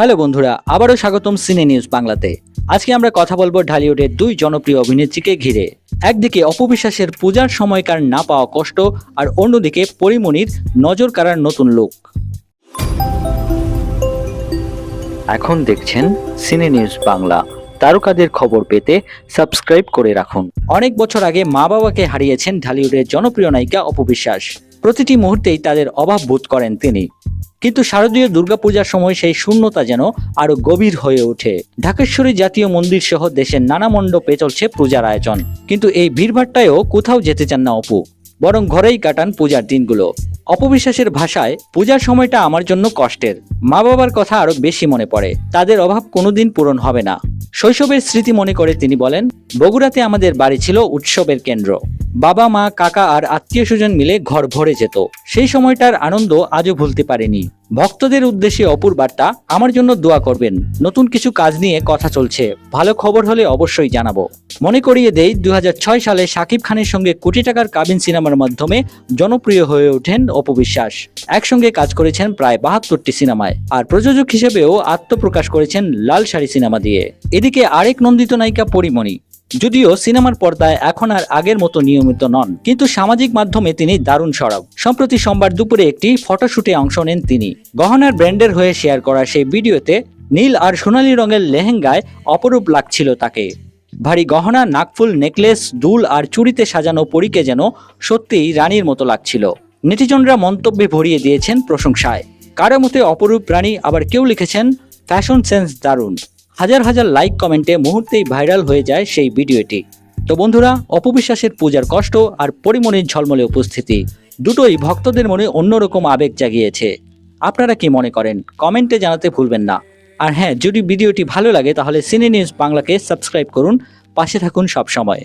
Hello বন্ধুরা, আবারও স্বাগতম সিনে নিউজ বাংলাতে। আজকে আমরা কথা বলব ঢালিউডের দুই জনপ্রিয় অভিনেত্রীকে ঘিরে। একদিকে অপবিশ্বাসের পূজার সময়কার না পাওয়া কষ্ট, আর অন্যদিকে পরিমণির নজর কাড়ার নতুন লুক। এখন দেখছেন সিনে নিউজ বাংলা। তারকাদের খবর পেতে সাবস্ক্রাইব করে রাখুন। অনেক বছর আগে মা বাবাকে হারিয়েছেন ঢালিউডের জনপ্রিয় নায়িকা অপবিশ্বাস। প্রতিটি মুহূর্তেই তাদের অভাব বোধ করেন তিনি। কিন্তু শারদীয় দুর্গাপূজার সময় সেই শূন্যতা যেন আরও গভীর হয়ে ওঠে। ঢাকেশ্বরী জাতীয় মন্দির সহ দেশের নানা মণ্ডপে চলছে পূজার আয়োজন। কিন্তু এই ভিড়ভাট্টায়ও কোথাও যেতে চান না অপু, বরং ঘরেই কাটান পূজার দিনগুলো। অপবিশ্বাসের ভাষায়, পূজার সময়টা আমার জন্য কষ্টের। মা বাবার কথা আরও বেশি মনে পড়ে, তাদের অভাব কোনোদিন পূরণ হবে না। শৈশবের স্মৃতি মনে করে তিনি বলেন, বগুড়াতে আমাদের বাড়ি ছিল উৎসবের কেন্দ্র। বাবা, মা, কাকা আর আত্মীয় স্বজন মিলে ঘর ভরে যেত। সেই সময়টার আনন্দ আজও ভুলতে পারেনি। ভক্তদের উদ্দেশ্যে অপুর বার্তা, আমার জন্য দোয়া করবেন। নতুন কিছু কাজ নিয়ে কথা চলছে। ভালো খবর হলে অবশ্যই জানাব। মনে করিয়ে দেই দুই হাজার ছয় সালে শাকিব খানের সঙ্গে কোটি টাকার কাবিন সিনেমার মাধ্যমে জনপ্রিয় হয়ে ওঠেন অপবিশ্বাস একসঙ্গে কাজ করেছেন প্রায় বাহাত্তরটি সিনেমায়। আর প্রযোজক হিসেবেও আত্মপ্রকাশ করেছেন লাল শাড়ি সিনেমা দিয়ে। এদিকে আরেক নন্দিত নায়িকা পরিমণি। যদিও সিনেমার পর্দায় এখন আর আগের মতো নিয়মিত নন, কিন্তু সামাজিক মাধ্যমে তিনি দারুণ সরব। সম্প্রতি সোমবার দুপুরে একটি ফটোশুটে অংশ নেন তিনি। গহনার ব্র্যান্ডের হয়ে শেয়ার করা সেই ভিডিওতে নীল আর সোনালী রঙের লেহেঙ্গায় অপরূপ লাগছিল তাকে। ভারী গহনা, নাকফুল, নেকলেস, দুল আর চুড়িতে সাজানো পরীকে যেন সত্যিই রানীর মতো লাগছিল। নেটিজনরা মন্তব্যে ভরিয়ে দিয়েছেন প্রশংসায়। কারও মতে অপরূপ রানী আবার কেউ লিখেছেন, ফ্যাশন সেন্স দারুণ। হাজার হাজার লাইক কমেন্টে মুহূর্তেই ভাইরাল হয়ে যায় সেই ভিডিওটি। তো বন্ধুরা, অপবিশ্বাসের পূজার কষ্ট আর পরিমণির ঝলমলে উপস্থিতি দুটোই ভক্তদের মনে অন্যরকম আবেগ জাগিয়েছে। আপনারা কি মনে করেন? কমেন্টে জানাতে ভুলবেন না। আর হ্যাঁ যদি ভিডিওটি ভালো লাগে তাহলে সিনে নিউজ বাংলাকে সাবস্ক্রাইব করুন। পাশে থাকুন সব সময়